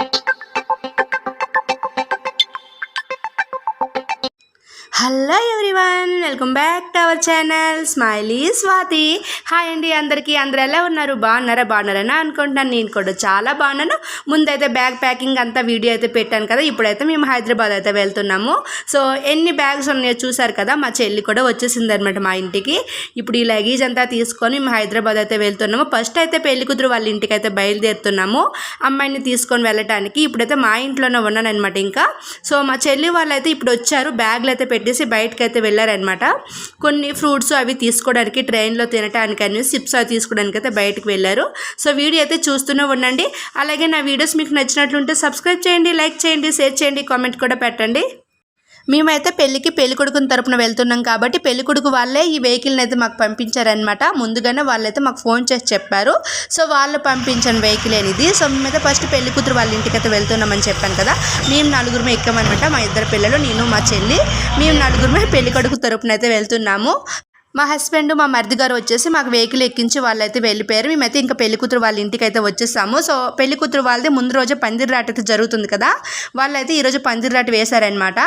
Thank you. Hello everyone welcome back to our channel smiley Swathi. Hi అండి అందరికీ. అందరు ఎలా ఉన్నారు? బాగున్నారా? బాగున్నారని అనుకుంటున్నాను. నేను కూడా చాలా బాగున్నాను. ముందైతే బ్యాగ్ ప్యాకింగ్ అంతా వీడియో అయితే పెట్టాను కదా. ఇప్పుడైతే మేము హైదరాబాద్ అయితే వెళ్తున్నాము. సో ఎన్ని బ్యాగ్స్ ఉన్నాయో చూసారు కదా. మా చెల్లి కూడా వచ్చేసింది అనమాట మా ఇంటికి. ఇప్పుడు ఈ లగేజ్ అంతా తీసుకొని మేము హైదరాబాద్ అయితే వెళ్తున్నాము. ఫస్ట్ అయితే పెళ్ళి కూతురు వాళ్ళ ఇంటికి అయితే బయలుదేరుతున్నాము. అమ్మాయిని తీసుకొని వెళ్ళటానికి ఇప్పుడైతే మా ఇంట్లోనే ఉన్నాను అనమాట ఇంకా. సో మా చెల్లి వాళ్ళు అయితే ఇప్పుడు వచ్చారు. బ్యాగ్లు అయితే పెట్టి పెట్టేసి బయటకు అయితే వెళ్ళారనమాట కొన్ని ఫ్రూట్స్ అవి తీసుకోవడానికి ట్రైన్లో తినడానికి అని సిప్స్ అవి తీసుకోవడానికి అయితే బయటకు వెళ్ళారు. సో వీడియో అయితే చూస్తూనే ఉండండి. అలాగే నా వీడియోస్ మీకు నచ్చినట్లుంటే సబ్స్క్రైబ్ చేయండి లైక్ చేయండి షేర్ చేయండి కామెంట్ కూడా పెట్టండి. మేమైతే పెళ్ళికి పెళ్ళి కొడుకుని తరపున వెళ్తున్నాం కాబట్టి పెళ్ళి కొడుకు వాళ్ళే ఈ వెహికల్ని అయితే మాకు పంపించారనమాట ముందుగానే వాళ్ళైతే మాకు ఫోన్ చేసి చెప్పారు. సో వాళ్ళు పంపించిన వెహికల్ అనేది సో మేమైతే ఫస్ట్ పెళ్ళి కూతురు వాళ్ళ ఇంటికి అయితే వెళ్తున్నామని చెప్పాను కదా. మేము నలుగురమే ఎక్కామనమాట మా ఇద్దరు పిల్లలు నేను మా చెల్లి. మేము నలుగురమే పెళ్ళి కొడుకు తరపున అయితే వెళ్తున్నాము. మా హస్బెండ్ మా మరిది గారు వచ్చేసి మాకు వెహికల్ ఎక్కించి వాళ్ళైతే వెళ్ళిపోయారు. మేమైతే ఇంకా పెళ్ళి కూతురు వాళ్ళ ఇంటికి అయితే వచ్చేసాము. సో పెళ్ళి కూతురు వాళ్ళది ముందు రోజు పందిరి అయితే జరుగుతుంది కదా? వాళ్ళైతే ఈరోజు పందిరి వేశారనమాట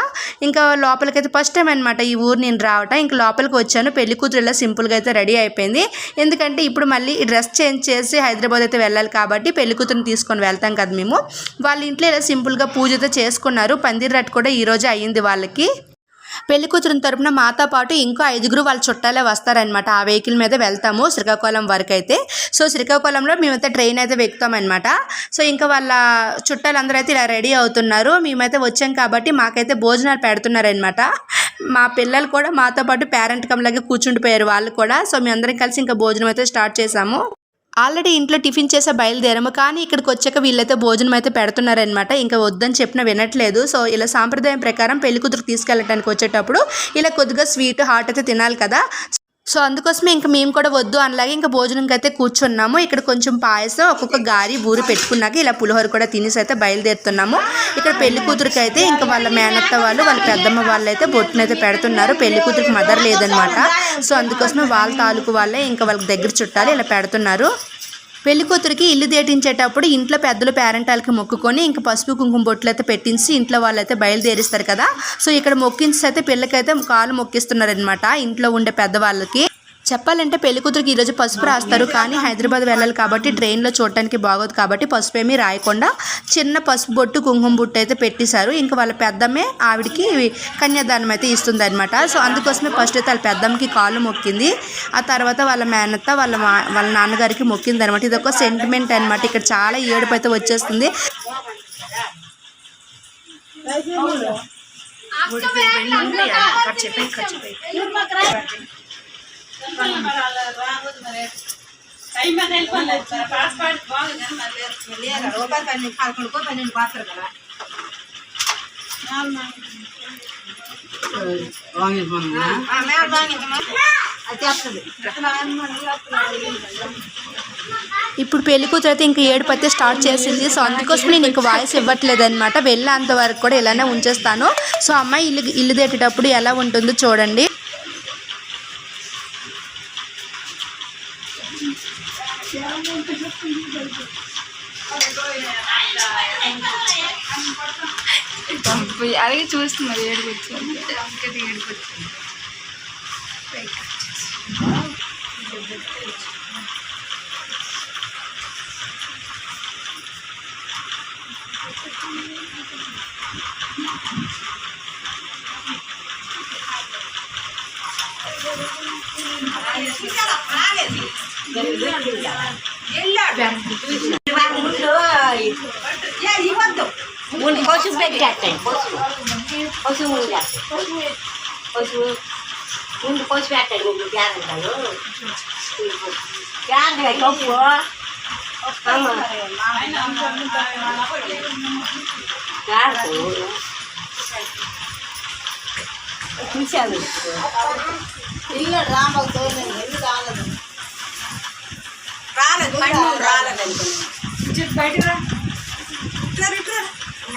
ఇంకా లోపలికైతే ఫస్ట్ టైం అనమాట ఈ ఊరు నేను రావటం. ఇంకా లోపలికి వచ్చాను. పెళ్ళి కూతురు ఇలా సింపుల్గా అయితే రెడీ అయిపోయింది. ఎందుకంటే ఇప్పుడు మళ్ళీ ఈ డ్రెస్ చేంజ్ చేసి హైదరాబాద్ అయితే వెళ్ళాలి కాబట్టి పెళ్ళి కూతురుని తీసుకొని వెళ్తాం కదా మేము. వాళ్ళ ఇంట్లో ఇలా సింపుల్గా పూజ అయితే చేసుకున్నారు. పందిరి కూడా ఈరోజు అయ్యింది వాళ్ళకి. పెళ్ళి కూతురు తరపున మాతో పాటు ఇంకో ఐదుగురు వాళ్ళ చుట్టాలే వస్తారనమాట ఆ వెహికల్ మీద వెళ్తాము శ్రీకాకుళం వరకు అయితే సో శ్రీకాకుళంలో మేమైతే ట్రైన్ అయితే ఎక్కుతామన్నమాట. సో ఇంకా వాళ్ళ చుట్టాలందరూ అయితే ఇలా రెడీ అవుతున్నారు. మేమైతే వచ్చాం కాబట్టి మాకైతే భోజనాలు పెడుతున్నారనమాట మా పిల్లలు కూడా మాతో పాటు పేరెంట్ కమ్లాగే కూర్చుండిపోయారు వాళ్ళు కూడా. సో మేమందరం కలిసి ఇంకా భోజనం అయితే స్టార్ట్ చేసాము. ఆల్రెడీ ఇంట్లో టిఫిన్ చేసే బయలుదేరాము కానీ ఇక్కడికి వచ్చాక వీళ్ళైతే భోజనం అయితే పెడుతున్నారనమాట ఇంకా వద్దని చెప్పిన వినట్లేదు. సో ఇలా సాంప్రదాయం ప్రకారం పెళ్ళి కూతురు తీసుకెళ్ళటానికి వచ్చేటప్పుడు ఇలా కొద్దిగా స్వీట్ హాట్ అయితే తినాలి కదా. సో అందుకోసమే ఇంకా మేము కూడా వద్దు అనలాగే ఇంకా భోజనంకి అయితే కూర్చున్నాము. ఇక్కడ కొంచెం పాయసం ఒక్కొక్క గారి బూరి పెట్టుకున్నాక ఇలా పులిహోర కూడా తినేసి అయితే బయలుదేరుతున్నాము. ఇక్కడ పెళ్ళి కూతురికి అయితే ఇంకా వాళ్ళ మేనత్త వాళ్ళు వాళ్ళ పెద్దమ్మ వాళ్ళు అయితే బొట్టునైతే పెడుతున్నారు. పెళ్ళి కూతురికి మదర్ లేదనమాట. సో అందుకోసమే వాళ్ళ తాలూకు వాళ్ళే ఇంకా వాళ్ళకి దగ్గర చుట్టాలు ఇలా పెడుతున్నారు. పెళ్ళి కూతురికి ఇల్లు దేటించేటప్పుడు ఇంట్లో పెద్దలు పేరెంటాలకి మొక్కుకొని ఇంకా పసుపు కుంకుమ బొట్లు అయితే పెట్టించి ఇంట్లో వాళ్ళైతే బయలుదేరిస్తారు కదా. సో ఇక్కడ మొక్కించి అయితే పిల్లకైతే కాలు మొక్కిస్తున్నారనమాట ఇంట్లో ఉండే పెద్దవాళ్ళకి. చెప్పాలంటే పెళ్ళి కూతురికి ఈరోజు పసుపు రాస్తారు కానీ హైదరాబాద్ వెళ్ళాలి కాబట్టి ట్రైన్లో చూడటానికి బాగోదు కాబట్టి పసుపు ఏమీ రాయకుండా చిన్న పసుపు బొట్టు కుంకుమ బొట్టు అయితే పెట్టేశారు. ఇంకా వాళ్ళ పెద్దమ్మే ఆవిడకి కన్యాదానం అయితే ఇస్తుంది అనమాట సో అందుకోసమే ఫస్ట్ అయితే వాళ్ళ పెద్దమ్మకి కాళ్ళు మొక్కింది. ఆ తర్వాత వాళ్ళ మేనత్త వాళ్ళ మా వాళ్ళ నాన్నగారికి మొక్కింది అనమాట ఇది ఒక సెంటిమెంట్ అనమాట ఇక్కడ చాలా ఏడుపు అయితే వచ్చేస్తుంది. ఇప్పుడు పెళ్ళి కూతురు అయితే ఇంకా ఏడు పత్తి స్టార్ట్ చేసింది. సో అందుకోసం నేను ఇంకా వాయిస్ ఇవ్వట్లేదు అనమాట వెళ్ళేంత వరకు కూడా ఇలానే ఉంచేస్తాను. సో అమ్మాయి ఇల్లు ఇల్లు దేటేటప్పుడు ఎలా ఉంటుందో చూడండి. అలాగే చూస్తున్నారు ఏడుపు వచ్చింది ఏడుపు వచ్చింది పసుపు పెట్టేస్తాయి పసుపు పసుపు ముందు పసుపు ముందు పసుపు పెట్టండి ముందు గ్యారంటాను గ్యారంటీ కప్పు అమ్మ చూశాను ఇల్లు రామకు ఇల్లు రాలేదు రాలేదు పైన రాలేదు అనుకున్నాను బయటకు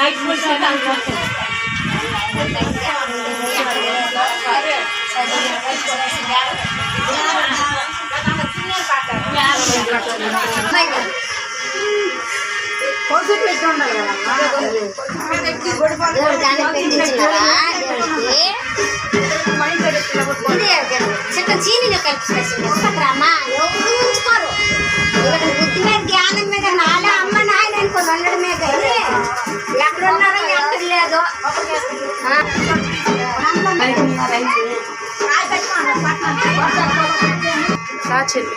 ఇట్లా నల్లిపోతుంది వెళ్ళాము పైన ఉంటే రాలేదు ఎలా వెళ్ళి ఎత్తురైతే వెళ్ళాలి పొద్దు చెప్పి పోదు చిన్న చీని అమ్మా ఎవరు ఉంచుకోరు రా చెల్లి.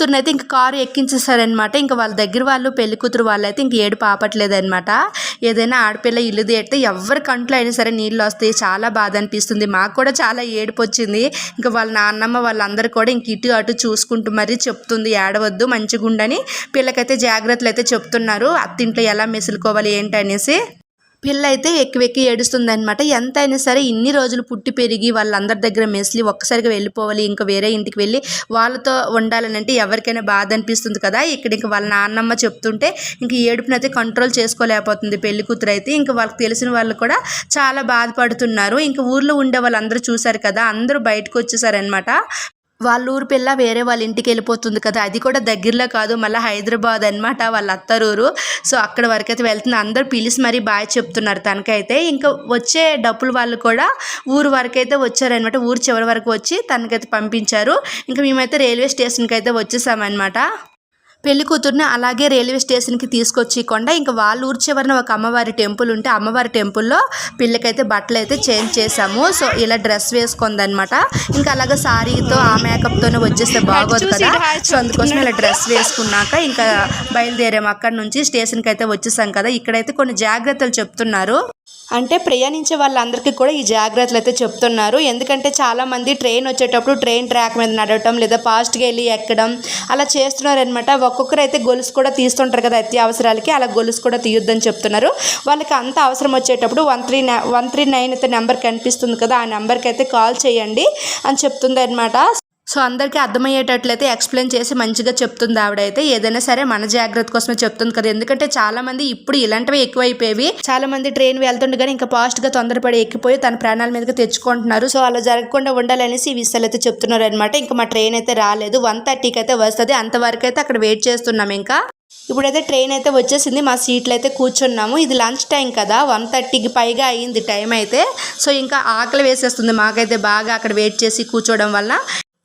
కూతురుని అయితే ఇంక కారు ఎక్కించేసారనమాట ఇంకా వాళ్ళ దగ్గర వాళ్ళు పెళ్ళి కూతురు వాళ్ళు అయితే ఇంక ఏడు పాపట్లేదనమాట ఏదైనా ఆడపిల్ల ఇల్లు తీడితే ఎవరి కంట్లో అయినా సరే నీళ్ళు వస్తాయి. చాలా బాధ అనిపిస్తుంది. మాకు కూడా చాలా ఏడుపు వచ్చింది. ఇంకా వాళ్ళ నాన్నమ్మ వాళ్ళందరూ కూడా ఇంక ఇటు అటు చూసుకుంటూ మరీ చెప్తుంది. ఏడవద్దు మంచిగా ఉండని పిల్లకైతే జాగ్రత్తలు అయితే చెప్తున్నారు. అత్తింట్లో ఎలా మెసులుకోవాలి ఏంటి అనేసి పిల్ల అయితే ఎక్కి వెక్కి ఏడుస్తుంది అనమాట ఎంత అయినా సరే ఇన్ని రోజులు పుట్టి పెరిగి వాళ్ళందరి దగ్గర మెస్లి ఒక్కసారిగా వెళ్ళిపోవాలి ఇంకా వేరే ఇంటికి వెళ్ళి వాళ్ళతో ఉండాలని అంటే ఎవరికైనా బాధ అనిపిస్తుంది కదా. ఇక్కడ ఇంక వాళ్ళ నాన్నమ్మ చెప్తుంటే ఇంక ఏడుపునైతే కంట్రోల్ చేసుకోలేకపోతుంది పెళ్ళి కూతురు అయితే. ఇంకా వాళ్ళకి తెలిసిన వాళ్ళు కూడా చాలా బాధపడుతున్నారు. ఇంకా ఊర్లో ఉండే వాళ్ళందరూ చూశారు కదా అందరూ బయటకు వచ్చేసారనమాట వాళ్ళ ఊరు పిల్ల వేరే వాళ్ళ ఇంటికి వెళ్ళిపోతుంది కదా. అది కూడా దగ్గరలో కాదు మళ్ళీ హైదరాబాద్ అనమాట వాళ్ళ అత్తరూరు. సో అక్కడ వరకు అయితే వెళ్తుంది. అందరూ పిలిచి మరీ బాగా చెప్తున్నారు తనకైతే. ఇంకా వచ్చే డబ్బులు వాళ్ళు కూడా ఊరు వరకు అయితే వచ్చారనమాట ఊరు చివరి వరకు వచ్చి తనకైతే పంపించారు. ఇంకా మేమైతే రైల్వే స్టేషన్కి అయితే వచ్చేసామన్నమాట. పెళ్ళి కూతుర్ని అలాగే రైల్వే స్టేషన్కి తీసుకొచ్చి కొండ ఇంకా వాళ్ళ ఊరి చివరన ఒక అమ్మవారి టెంపుల్ ఉంటే అమ్మవారి టెంపుల్లో పిల్లకైతే బట్టలు అయితే చేంజ్ చేసాము సో ఇలా డ్రెస్ వేసుకుందనమాట ఇంకా అలాగే సారీతో ఆ మేకప్తోనే వచ్చేస్తే బాగోదు కదా. సో అందుకోసం ఇలా డ్రెస్ వేసుకున్నాక ఇంకా బయలుదేరాము. అక్కడ నుంచి స్టేషన్కి అయితే వచ్చేసాం కదా. ఇక్కడైతే కొన్ని జాగ్రత్తలు చెప్తున్నారు. అంటే ప్రయాణించే వాళ్ళందరికీ కూడా ఈ జాగ్రత్తలు అయితే చెప్తున్నారు. ఎందుకంటే చాలామంది ట్రైన్ వచ్చేటప్పుడు ట్రైన్ ట్రాక్ మీద నడవటం లేదా ఫాస్ట్గా వెళ్ళి ఎక్కడం అలా చేస్తున్నారనమాట ఒక్కొక్కరు అయితే గొలుసు కూడా తీస్తుంటారు కదా అత్యవసరాలకి అలా గొలుసు కూడా తీయొద్దని చెప్తున్నారు. వాళ్ళకి అంత అవసరం వచ్చేటప్పుడు one three one three nine అయితే నెంబర్ కనిపిస్తుంది కదా ఆ నెంబర్కి అయితే కాల్ చేయండి అని చెప్తుంది అనమాట సో అందరికీ అర్థమయ్యేటట్లయితే ఎక్స్ప్లెయిన్ చేసి మంచిగా చెప్తుంది ఆవిడైతే. ఏదైనా సరే మన జాగ్రత్త కోసమే చెప్తుంది కదా. ఎందుకంటే చాలా మంది ఇప్పుడు ఇలాంటివి ఎక్కువైపోయేవి. చాలా మంది ట్రైన్ వెళ్తుండగానే ఇంకా ఫాస్ట్గా తొందరపడి ఎక్కిపోయి తన ప్రాణాల మీదకి తెచ్చుకుంటున్నారు. సో అలా జరగకుండా ఉండాలనేసి ఈ విషయాలు అయితే చెప్తున్నారు అనమాట ఇంకా మా ట్రైన్ అయితే రాలేదు. వన్ థర్టీకి అయితే వస్తుంది. అంతవరకు అయితే అక్కడ వెయిట్ చేస్తున్నాం ఇంకా. ఇప్పుడైతే ట్రైన్ అయితే వచ్చేసింది. మా సీట్లు అయితే కూర్చున్నాము. ఇది లంచ్ టైం కదా. వన్ థర్టీకి పైగా అయ్యింది టైం అయితే. సో ఇంకా ఆకలి వేసేస్తుంది మాకైతే బాగా అక్కడ వెయిట్ చేసి కూర్చోవడం వల్ల.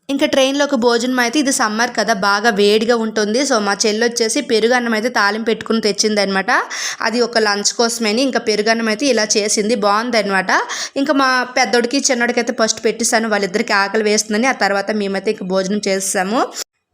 ఇంకా ట్రైన్లోకి భోజనం అయితే ఇది సమ్మర్ కదా బాగా వేడిగా ఉంటుంది. సో మా చెల్లి వచ్చేసి పెరుగన్నం అయితే తాలింపు పెట్టుకుని తెచ్చిందనమాట అది ఒక లంచ్ కోసమని ఇంకా పెరుగన్నం అయితే ఇలా చేసింది బాగుంది అనమాట ఇంకా మా పెద్దోడికి చిన్నోడికి అయితే ఫస్ట్ పెట్టిస్తాను వాళ్ళిద్దరికి ఆకలి వేస్తుందని ఆ తర్వాత మేమైతే ఇంకా భోజనం చేస్తాము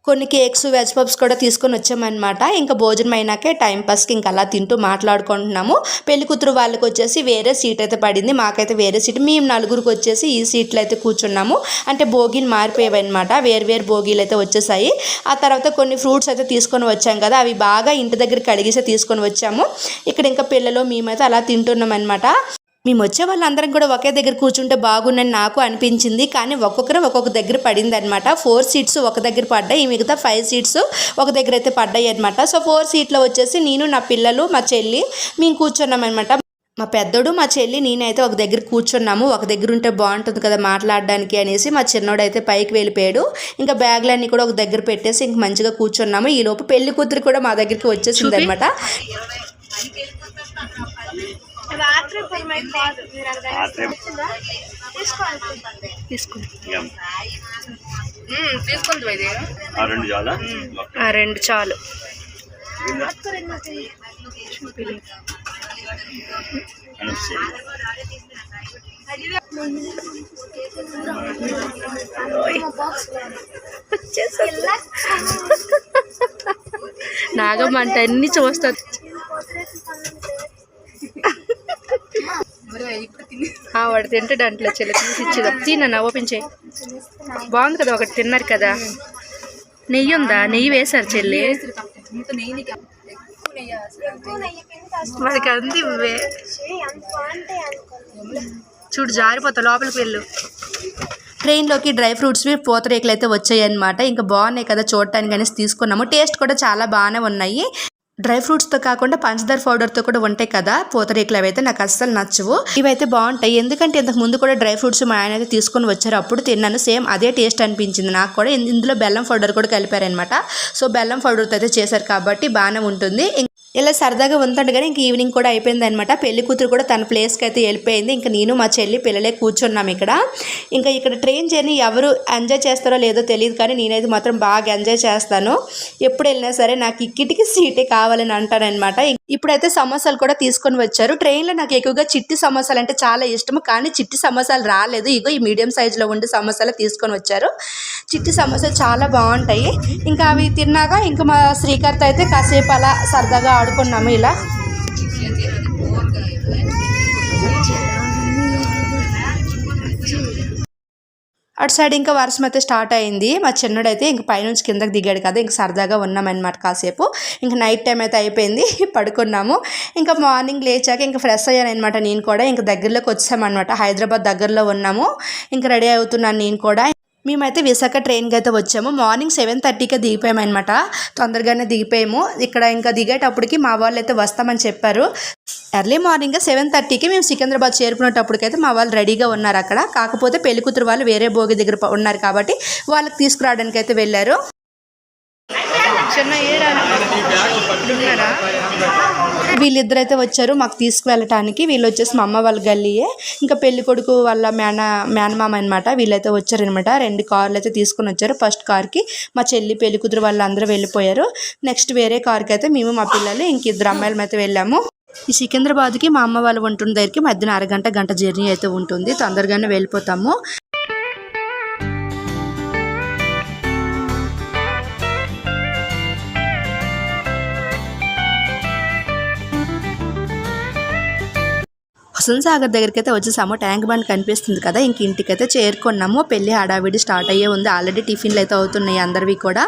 కొన్ని కేక్స్ వెజ్ పప్స్ కూడా తీసుకొని వచ్చామన్నమాట. ఇంకా భోజనం అయినాకే టైం పాస్కి ఇంకా అలా తింటూ మాట్లాడుకుంటున్నాము. పెళ్ళి కూతురు వాళ్ళకి వచ్చేసి వేరే సీట్ అయితే పడింది. మాకైతే వేరే సీట్. మేము నలుగురికి వచ్చేసి ఈ సీట్లు అయితే కూర్చున్నాము. అంటే భోగిలు మారిపోయావన్నమాట వేరు వేరు భోగిలు అయితే వచ్చేసాయి. ఆ తర్వాత కొన్ని ఫ్రూట్స్ అయితే తీసుకొని వచ్చాం కదా అవి బాగా ఇంటి దగ్గర కడిగేసి తీసుకొని వచ్చాము. ఇక్కడ ఇంకా పిల్లలు మేమైతే అలా తింటున్నాం అనమాట మేము వచ్చే వాళ్ళందరం కూడా ఒకే దగ్గర కూర్చుంటే బాగుందని నాకు అనిపించింది. కానీ ఒక్కొక్కరు ఒక్కొక్క దగ్గర పడింది అనమాట ఫోర్ సీట్స్ ఒక దగ్గర పడ్డాయి. మిగతా ఫైవ్ సీట్స్ ఒక దగ్గర అయితే పడ్డాయి అనమాట సో ఫోర్ సీట్లో వచ్చేసి నేను నా పిల్లలు మా చెల్లి మేము కూర్చున్నామన్నమాట మా పెద్దోడు మా చెల్లి నేనైతే ఒక దగ్గర కూర్చున్నాము. ఒక దగ్గర ఉంటే బాగుంటుంది కదా మాట్లాడడానికి అనేసి మా చిన్నోడు అయితే పైకి వెళ్ళిపోయాడు. ఇంకా బ్యాగ్లన్నీ కూడా ఒక దగ్గర పెట్టేసి ఇంక మంచిగా కూర్చున్నాము. ఈలోపు పెళ్ళి కూతురు కూడా మా దగ్గరికి వచ్చేసింది అనమాట తీసుకుంది ఇది ఆ రెండు చాలా? ఆ రెండు చాలు. నాగమ్మ అంటే అన్ని చూస్తుంది. ఆ, తింటే దాంట్లో చెల్లి తీసి ఇచ్చేదా తిన్నా ఓపెన్ చేయి. బాగుంది కదా ఒకటి తిన్నారు కదా. నెయ్యి ఉందా? నెయ్యి వేశారు చెల్లి. ఇంకా మనకి అంది ఇవ్వే చూడు జారిపోతా లోపలికి వెళ్ళు. ట్రైన్లోకి డ్రై ఫ్రూట్స్ పూతరేకులు అయితే వచ్చాయి అనమాట ఇంకా బాగున్నాయి కదా చూడటానికి అనేసి తీసుకున్నాము. టేస్ట్ కూడా చాలా బాగానే ఉన్నాయి. డ్రై ఫ్రూట్స్తో కాకుండా పంచదార పౌడర్తో కూడా ఉంటాయి కదా పూతరేకులు అవైతే నాకు అస్సలు నచ్చవు. ఇవైతే బాగుంటాయి. ఎందుకంటే ఇంతకు ముందు కూడా డ్రై ఫ్రూట్స్ మా ఆయన అయితే తీసుకొని వచ్చారు. అప్పుడు తిన్నాను. సేమ్ అదే టేస్ట్ అనిపించింది నాకు కూడా. ఇందులో బెల్లం పౌడర్ కూడా కలిపారనమాట సో బెల్లం పౌడర్తో అయితే చేశారు కాబట్టి బాగానే ఉంటుంది. ఇలా సరదాగా ఉంటుండగానే ఇంక ఈవినింగ్ కూడా అయిపోయింది అనమాట పెళ్ళి కూతురు కూడా తన ప్లేస్కి అయితే వెళ్ళిపోయింది. ఇంకా నేను మా చెల్లి పిల్లలే కూర్చున్నాం ఇక్కడ. ఇంకా ఇక్కడ ట్రైన్ జర్నీ ఎవరు ఎంజాయ్ చేస్తారో లేదో తెలియదు కానీ నేనైతే మాత్రం బాగా ఎంజాయ్ చేస్తాను. ఎప్పుడు వెళ్ళినా సరే నాకు ఇక్కిటికి సీటే కావాలని అంటానన్నమాట ఇప్పుడైతే సమోసాలు కూడా తీసుకొని వచ్చారు. ట్రైన్లో నాకు ఎక్కువగా చిట్టి సమోసాలు అంటే చాలా ఇష్టం కానీ చిట్టి సమోసాలు రాలేదు. ఇగో ఈ మీడియం సైజులో ఉండే సమోసాలు తీసుకొని వచ్చారు. చిట్టి సమోసాలు చాలా బాగుంటాయి. ఇంకా అవి తిన్నాక ఇంకా మా శ్రీకర్త అయితే కాసేపు అలా సరదాగా ఆడుకున్నాము ఇలా. అటు సైడ్ ఇంకా వర్షం అయితే స్టార్ట్ అయింది. మా చిన్నడైతే ఇంక పైనుంచి కిందకి దిగాడు కదా ఇంక సరదాగా ఉన్నామన్నమాట కాసేపు. ఇంక నైట్ టైం అయితే అయిపోయింది పడుకున్నాము. ఇంకా మార్నింగ్ లేచాక ఇంకా ఫ్రెష్ అయ్యాను అనమాట నేను కూడా. ఇంక దగ్గరలోకి వచ్చామన్నమాట హైదరాబాద్ దగ్గరలో ఉన్నాము. ఇంక రెడీ అవుతున్నాను నేను కూడా. మేమైతే విశాఖ ట్రైన్కి అయితే వచ్చాము. మార్నింగ్ సెవెన్ థర్టీకి దిగిపోయాము అనమాట తొందరగానే దిగిపోయాము. ఇక్కడ ఇంకా దిగేటప్పటికి మా వాళ్ళు అయితే వస్తామని చెప్పారు. ఎర్లీ మార్నింగ్ సెవెన్ థర్టీకి మేము సికింద్రాబాద్ చేరుకునేటప్పటికైతే మా వాళ్ళు రెడీగా ఉన్నారు అక్కడ. కాకపోతే పెళ్ళి కూతురు వాళ్ళు వేరే భోగి దగ్గర ఉన్నారు కాబట్టి వాళ్ళకి తీసుకురావడానికి అయితే వెళ్ళారు. చిన్న ఉన్నారా వీళ్ళిద్దరైతే వచ్చారు మాకు తీసుకువెళ్ళటానికి. వీళ్ళు వచ్చేసి మా అమ్మ వాళ్ళ గల్లీయే. ఇంకా పెళ్ళి కొడుకు వాళ్ళ మేన మేనమామ అనమాట వీళ్ళైతే వచ్చారనమాట రెండు కార్లు అయితే తీసుకుని వచ్చారు. ఫస్ట్ కార్కి మా చెల్లి పెళ్ళి కూతురు వాళ్ళు అందరూ వెళ్ళిపోయారు. నెక్స్ట్ వేరే కార్కి అయితే మేము మా పిల్లలు ఇంక ఇద్దరు అమ్మాయిలు అయితే వెళ్ళాము. ఈ సికింద్రాబాద్కి మా అమ్మ వాళ్ళు ఉంటున్న దగ్గరికి మధ్యన అరగంట గంట జర్నీ అయితే ఉంటుంది. తొందరగానే వెళ్ళిపోతాము. హుసన్ సాగర్ దగ్గరికి అయితే వచ్చేసాము. ట్యాంక్ బండ్ కనిపిస్తుంది కదా ఇంక ఇంటికైతే చేరుకున్నాము. పెళ్ళి హడావిడి స్టార్ట్ అయ్యే ఉంది. ఆల్రెడీ టిఫిన్లు అయితే అవుతున్నాయి అందరివి కూడా.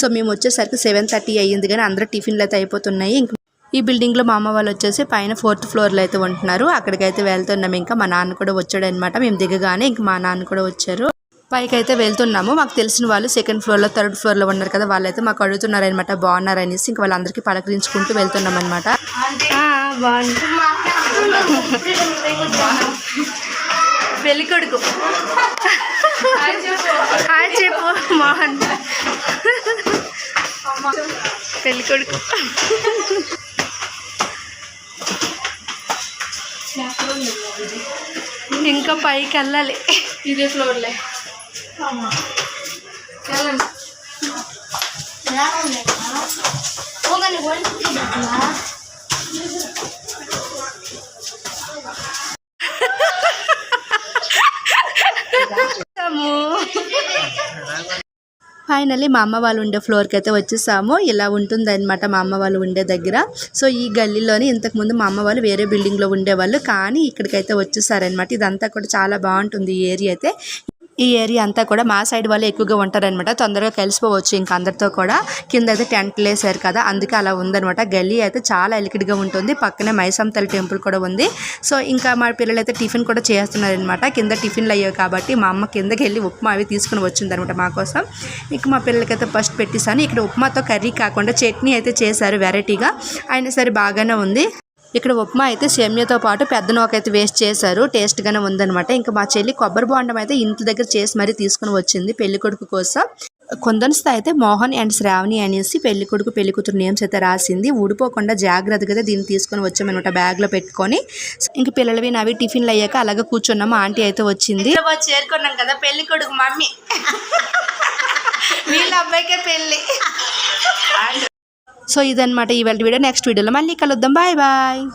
సో మేము వచ్చేసరికి సెవెన్ థర్టీ అయ్యింది కానీ అందరూ టిఫిన్లు అయితే అయిపోతున్నాయి. ఇంక ఈ బిల్డింగ్లో మా అమ్మ వాళ్ళు వచ్చేసి పైన ఫోర్త్ ఫ్లోర్లో అయితే ఉంటున్నారు. అక్కడికైతే వెళ్తున్నాం. ఇంకా మా నాన్న కూడా వచ్చాడు అనమాట మేము దిగగానే ఇంక మా నాన్న కూడా వచ్చారు. పైకి అయితే వెళ్తున్నాము. మాకు తెలిసిన వాళ్ళు సెకండ్ ఫ్లోర్లో థర్డ్ ఫ్లోర్లో ఉన్నారు కదా వాళ్ళైతే మాకు అడుగుతున్నారు అనమాట బాగున్నారు అనేసి ఇంక వాళ్ళందరికీ పలకరించుకుంటూ వెళ్తున్నాం అనమాట బాగుంది పెళ్ళి కొడుకు. హాయ్ చెప్పు. మోహన్. పెళ్ళి కొడుకు. ఇంకా పైకి వెళ్ళాలి. ఇదే ఫ్లోర్లే వెళ్ళండి మా అమ్మ వాళ్ళు ఉండే ఫ్లోర్కి అయితే వచ్చేసాము. ఇలా ఉంటుంది అనమాట మా అమ్మ వాళ్ళు ఉండే దగ్గర. సో ఈ గల్లీలోనే ఇంతకుముందు మా అమ్మ వాళ్ళు వేరే బిల్డింగ్లో ఉండేవాళ్ళు. కానీ ఇక్కడికైతే వచ్చేసారనమాట ఇదంతా కూడా చాలా బాగుంటుంది ఈ ఏరియా అయితే. ఈ ఏరియా అంతా కూడా మా సైడ్ వాళ్ళు ఎక్కువగా ఉంటారనమాట తొందరగా కలిసిపోవచ్చు ఇంకా అందరితో కూడా. కింద అయితే టెంట్లు వేసారు కదా అందుకే అలా ఉందనమాట గల్లీ అయితే చాలా ఎలికిడిగా ఉంటుంది. పక్కనే మైసంతల్లి టెంపుల్ కూడా ఉంది. సో ఇంకా మా పిల్లలు అయితే టిఫిన్ కూడా చేస్తున్నారనమాట కింద టిఫిన్లు అయ్యాయి కాబట్టి మా అమ్మ కిందకి వెళ్ళి ఉప్మా అవి తీసుకుని వచ్చిందనమాట మా కోసం. ఇక మా పిల్లలకైతే ఫస్ట్ పెట్టేసాను ఇక్కడ ఉప్మాతో కర్రీ కాకుండా చట్నీ అయితే చేశారు వెరైటీగా. అయినా సరే బాగానే ఉంది. ఇక్కడ ఉప్మా అయితే సేమ్యతో పాటు పెద్ద నూక అయితే వేస్ట్ చేశారు. టేస్ట్గానే ఉందనమాట ఇంకా మా చెల్లి కొబ్బరి బొండం అయితే ఇంటి దగ్గర చేసి మరీ తీసుకుని వచ్చింది పెళ్ళి కొడుకు కోసం. కొందరిస్తే అయితే మోహన్ అండ్ శ్రావణి అనేసి పెళ్ళి కొడుకు పెళ్ళి కూతురు నేమ్స్ అయితే రాసింది. ఊడిపోకుండా జాగ్రత్తగా దీన్ని తీసుకొని వచ్చామన్నమాట బ్యాగ్లో పెట్టుకొని. ఇంక పిల్లలవి నావి టిఫిన్లు అయ్యాక అలాగే కూర్చున్నాము ఆంటీ అయితే వచ్చింది. చేరుకున్నాం కదా పెళ్ళి కొడుకు మమ్మీ. వీళ్ళ అబ్బాయికే పెళ్ళి సో ఇదన్నమాట ఇవాళ వీడియో. నెక్స్ట్ వీడియోలో మళ్ళీ కలుద్దాం. Bye bye.